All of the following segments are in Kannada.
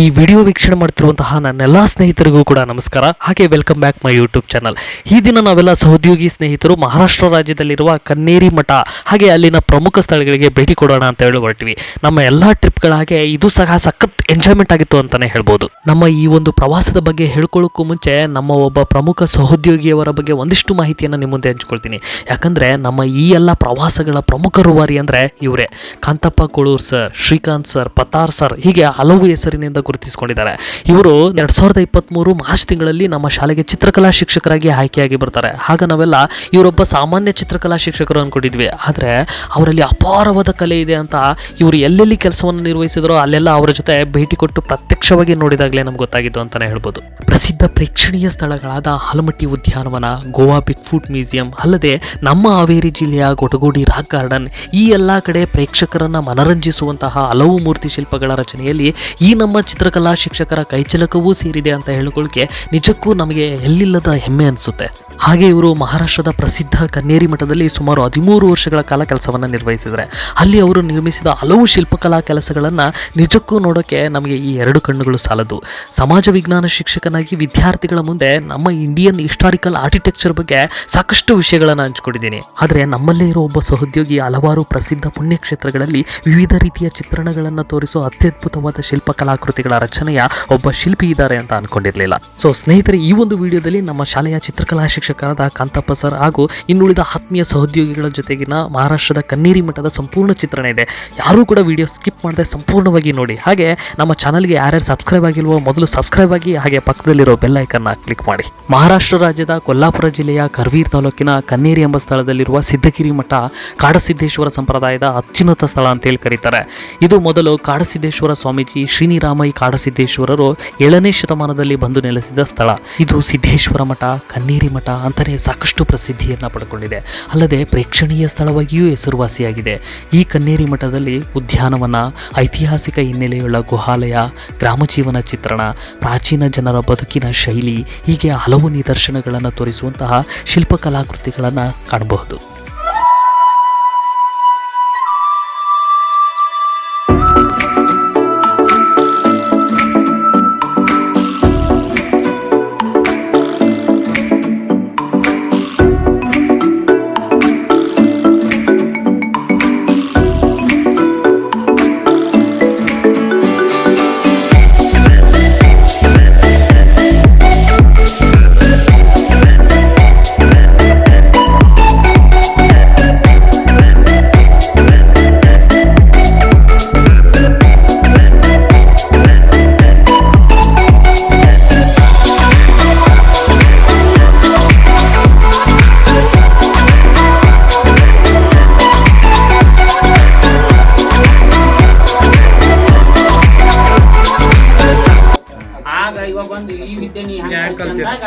ಈ ವಿಡಿಯೋ ವೀಕ್ಷಣೆ ಮಾಡ್ತಿರುವಂತಹ ನನ್ನೆಲ್ಲ ಸ್ನೇಹಿತರಿಗೂ ಕೂಡ ನಮಸ್ಕಾರ. ಹಾಗೆ welcome back my YouTube channel ಈ ದಿನ ನಾವೆಲ್ಲ ಸಹೋದ್ಯೋಗಿ ಸ್ನೇಹಿತರು ಮಹಾರಾಷ್ಟ್ರ ರಾಜ್ಯದಲ್ಲಿರುವ ಕನ್ನೇರಿ ಮಠ, ಹಾಗೆ ಅಲ್ಲಿನ ಪ್ರಮುಖ ಸ್ಥಳಗಳಿಗೆ ಭೇಟಿ ಕೊಡೋಣ ಅಂತ ಹೇಳಿ ಹೊರಟಿವಿ. ನಮ್ಮ ಎಲ್ಲ ಟ್ರಿಪ್ಗಳ ಹಾಗೆ, ಇದು ಸಹ ಸಖತ್ ಎಂಜಾಯ್ಮೆಂಟ್ ಆಗಿತ್ತು ಅಂತಾನೆ ಹೇಳ್ಬೋದು. ನಮ್ಮ ಈ ಒಂದು ಪ್ರವಾಸದ ಬಗ್ಗೆ ಹೇಳ್ಕೊಳ್ಳೋಕ್ಕೂ ಮುಂಚೆ ನಮ್ಮ ಒಬ್ಬ ಪ್ರಮುಖ ಸಹೋದ್ಯೋಗಿಯವರ ಬಗ್ಗೆ ಒಂದಿಷ್ಟು ಮಾಹಿತಿಯನ್ನು ನಿಮ್ಮ ಮುಂದೆ ಹಂಚ್ಕೊಳ್ತೀನಿ. ಯಾಕಂದ್ರೆ ನಮ್ಮ ಈ ಎಲ್ಲ ಪ್ರವಾಸಗಳ ಪ್ರಮುಖ ರೂವಾರಿ ಅಂದ್ರೆ ಇವರೇ. Kanthappa Kolur sir Srikanth sir Pathar sir ಹೀಗೆ ಹಲವು ಹೆಸರಿನಿಂದ ಗುರುತಿಸಿಕೊಂಡಿದ್ದಾರೆ. ಇವರು ಎರಡ್ ಸಾವಿರದ ಇಪ್ಪತ್ತ್ಮೂರು ಮಾರ್ಚ್ ತಿಂಗಳಲ್ಲಿ ನಮ್ಮ ಶಾಲೆಗೆ ಚಿತ್ರಕಲಾ ಶಿಕ್ಷಕರಾಗಿ ಆಯ್ಕೆಯಾಗಿ ಬರ್ತಾರೆ. ಆಗ ನಾವೆಲ್ಲ ಇವರೊಬ್ಬ ಸಾಮಾನ್ಯ ಚಿತ್ರಕಲಾ ಶಿಕ್ಷಕರು ಅನ್ಕೊಂಡಿದ್ವಿ. ಆದರೆ ಅವರಲ್ಲಿ ಅಪಾರವಾದ ಕಲೆ ಇದೆ ಅಂತ ಇವರು ಎಲ್ಲೆಲ್ಲಿ ಕೆಲಸವನ್ನು ನಿರ್ವಹಿಸಿದರೋ ಅಲ್ಲೆಲ್ಲ ಅವರ ಜೊತೆ ಭೇಟಿ ಕೊಟ್ಟು ಪ್ರತ್ಯಕ್ಷವಾಗಿ ನೋಡಿದಾಗಲೇ ನಮ್ಗೆ ಗೊತ್ತಾಗಿದ್ದು ಅಂತಾನೆ ಹೇಳ್ಬೋದು. ಪ್ರಸಿದ್ಧ ಪ್ರೇಕ್ಷಣೀಯ ಸ್ಥಳಗಳಾದ ಹಲಮಟ್ಟಿ ಉದ್ಯಾನವನ, ಗೋವಾ ಬಿಗ್ ಫುಡ್ ಮ್ಯೂಸಿಯಂ, ಅಲ್ಲದೆ ನಮ್ಮ ಹಾವೇರಿ ಜಿಲ್ಲೆಯ ಗೊಟಗೋಡಿ ರಾಕ್ ಗಾರ್ಡನ್ ಈ ಎಲ್ಲ ಕಡೆ ಪ್ರೇಕ್ಷಕರನ್ನ ಮನರಂಜಿಸುವಂತಹ ಹಲವು ಮೂರ್ತಿ ಶಿಲ್ಪಗಳ ರಚನೆಯಲ್ಲಿ ಈ ನಮ್ಮ ಚಿತ್ರಕಲಾ ಶಿಕ್ಷಕರ ಕೈಚಲಕವೂ ಸೇರಿದೆ ಅಂತ ಹೇಳಿಕೊಳ್ಳಿಕ್ಕೆ ನಿಜಕ್ಕೂ ನಮಗೆ ಎಲ್ಲಿಲ್ಲದ ಹೆಮ್ಮೆ ಅನಿಸುತ್ತೆ. ಹಾಗೆ ಇವರು ಮಹಾರಾಷ್ಟ್ರದ ಪ್ರಸಿದ್ಧ ಕನ್ನೇರಿ ಮಠದಲ್ಲಿ ಸುಮಾರು ಹದಿಮೂರು ವರ್ಷಗಳ ಕಾಲ ಕೆಲಸವನ್ನು ನಿರ್ವಹಿಸಿದರೆ, ಅಲ್ಲಿ ಅವರು ನಿರ್ಮಿಸಿದ ಹಲವು ಶಿಲ್ಪಕಲಾ ಕೆಲಸಗಳನ್ನು ನಿಜಕ್ಕೂ ನೋಡೋಕ್ಕೆ ನಮಗೆ ಈ ಎರಡು ಕಣ್ಣುಗಳು ಸಾಲದು. ಸಮಾಜ ವಿಜ್ಞಾನ ಶಿಕ್ಷಕನಾಗಿ ವಿದ್ಯಾರ್ಥಿಗಳ ಮುಂದೆ ನಮ್ಮ ಇಂಡಿಯನ್ ಹಿಸ್ಟಾರಿಕಲ್ ಆರ್ಕಿಟೆಕ್ಚರ್ ಬಗ್ಗೆ ಸಾಕಷ್ಟು ವಿಷಯಗಳನ್ನು ಹಂಚ್ಕೊಂಡಿದ್ದೀನಿ. ಆದರೆ ನಮ್ಮಲ್ಲೇ ಇರೋ ಒಬ್ಬ ಸಹೋದ್ಯೋಗಿ ಹಲವಾರು ಪ್ರಸಿದ್ಧ ಪುಣ್ಯಕ್ಷೇತ್ರಗಳಲ್ಲಿ ವಿವಿಧ ರೀತಿಯ ಚಿತ್ರಣಗಳನ್ನು ತೋರಿಸೋ ಅತ್ಯದ್ಭುತವಾದ ಶಿಲ್ಪಕಲಾಕೃತಿಗಳ ರಚನೆಯ ಒಬ್ಬ ಶಿಲ್ಪಿ ಇದ್ದಾರೆ ಅಂತ ಅನ್ಕೊಂಡಿರಲಿಲ್ಲ. ಸೊ, ಸ್ನೇಹಿತರೆ, ಈ ಒಂದು ವಿಡಿಯೋದಲ್ಲಿ ನಮ್ಮ ಶಾಲೆಯ ಚಿತ್ರಕಲಾ ಶಿಕ್ಷಕರಾದ ಕಾಂತಪ್ಪ ಸರ್ ಹಾಗೂ ಇನ್ನುಳಿದ ಆತ್ಮೀಯ ಸಹೋದ್ಯೋಗಿಗಳ ಜೊತೆಗಿನ ಮಹಾರಾಷ್ಟ್ರದ ಕನ್ನೇರಿ ಮಠದ ಸಂಪೂರ್ಣ ಚಿತ್ರಣ ಇದೆ. ಯಾರೂ ಕೂಡ ವಿಡಿಯೋ ಸ್ಕಿಪ್ ಮಾಡದೆ ಸಂಪೂರ್ಣವಾಗಿ ನೋಡಿ. ಹಾಗೆ ನಮ್ಮ ಚಾನಲ್ಗೆ ಯಾರ್ಯಾರು ಸಬ್ಸ್ಕ್ರೈಬ್ ಆಗಿಲ್ವೋ ಮೊದಲು ಸಬ್ಸ್ಕ್ರೈಬ್ ಆಗಿ ಹಾಗೆ ಪಕ್ಕದಲ್ಲಿರೋ ಬೆಲ್ ಐಕನ್ನ ಕ್ಲಿಕ್ ಮಾಡಿ. ಮಹಾರಾಷ್ಟ್ರ ರಾಜ್ಯದ ಕೊಲ್ಲಾಪುರ ಜಿಲ್ಲೆಯ ಕರ್ವೀರ್ ತಾಲೂಕಿನ ಕನ್ನೇರಿ ಎಂಬ ಸ್ಥಳದಲ್ಲಿರುವ ಸಿದ್ಧಗಿರಿ ಮಠ ಕಾಡಸಿದ್ದೇಶ್ವರ ಸಂಪ್ರದಾಯದ ಅತ್ಯುನ್ನತ ಸ್ಥಳ ಅಂತೇಳಿ ಕರೀತಾರೆ. ಇದು ಮೊದಲು ಕಾಡಸಿದ್ದೇಶ್ವರ ಸ್ವಾಮೀಜಿ ಶ್ರೀನಿರಾಮಯ್ಯ ಕಾಡಸಿದ್ದೇಶ್ವರರು ಏಳನೇ ಶತಮಾನದಲ್ಲಿ ಬಂದು ನೆಲೆಸಿದ ಸ್ಥಳ. ಇದು ಸಿದ್ದೇಶ್ವರ ಮಠ, ಕನ್ನೇರಿ ಮಠ ಅಂತಲೇ ಸಾಕಷ್ಟು ಪ್ರಸಿದ್ಧಿಯನ್ನು ಪಡ್ಕೊಂಡಿದೆ. ಅಲ್ಲದೆ ಪ್ರೇಕ್ಷಣೀಯ ಸ್ಥಳವಾಗಿಯೂ ಹೆಸರುವಾಸಿಯಾಗಿದೆ. ಈ ಕನ್ನೇರಿ ಮಠದಲ್ಲಿ ಉದ್ಯಾನವನ, ಐತಿಹಾಸಿಕ ಹಿನ್ನೆಲೆಯುಳ್ಳ ಗುಹಾಲಯ ಗ್ರಾಮ ಜೀವನ ಚಿತ್ರಣ ಪ್ರಾಚೀನ ಜನರ ಬದುಕಿನ ಶೈಲಿ ಹೀಗೆ ಹಲವು ನಿದರ್ಶನಗಳನ್ನು ತೋರಿಸುವಂತಹ ಶಿಲ್ಪಕಲಾಕೃತಿಗಳನ್ನು ಕಾಣಬಹುದು.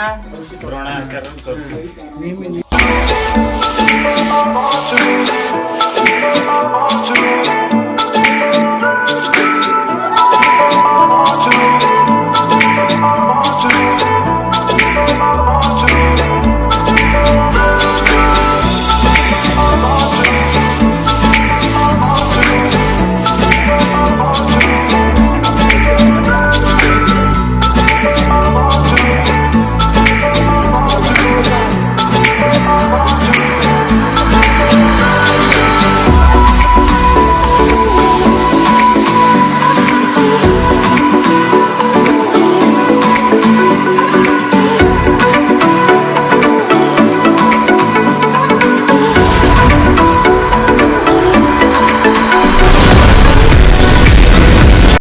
சார்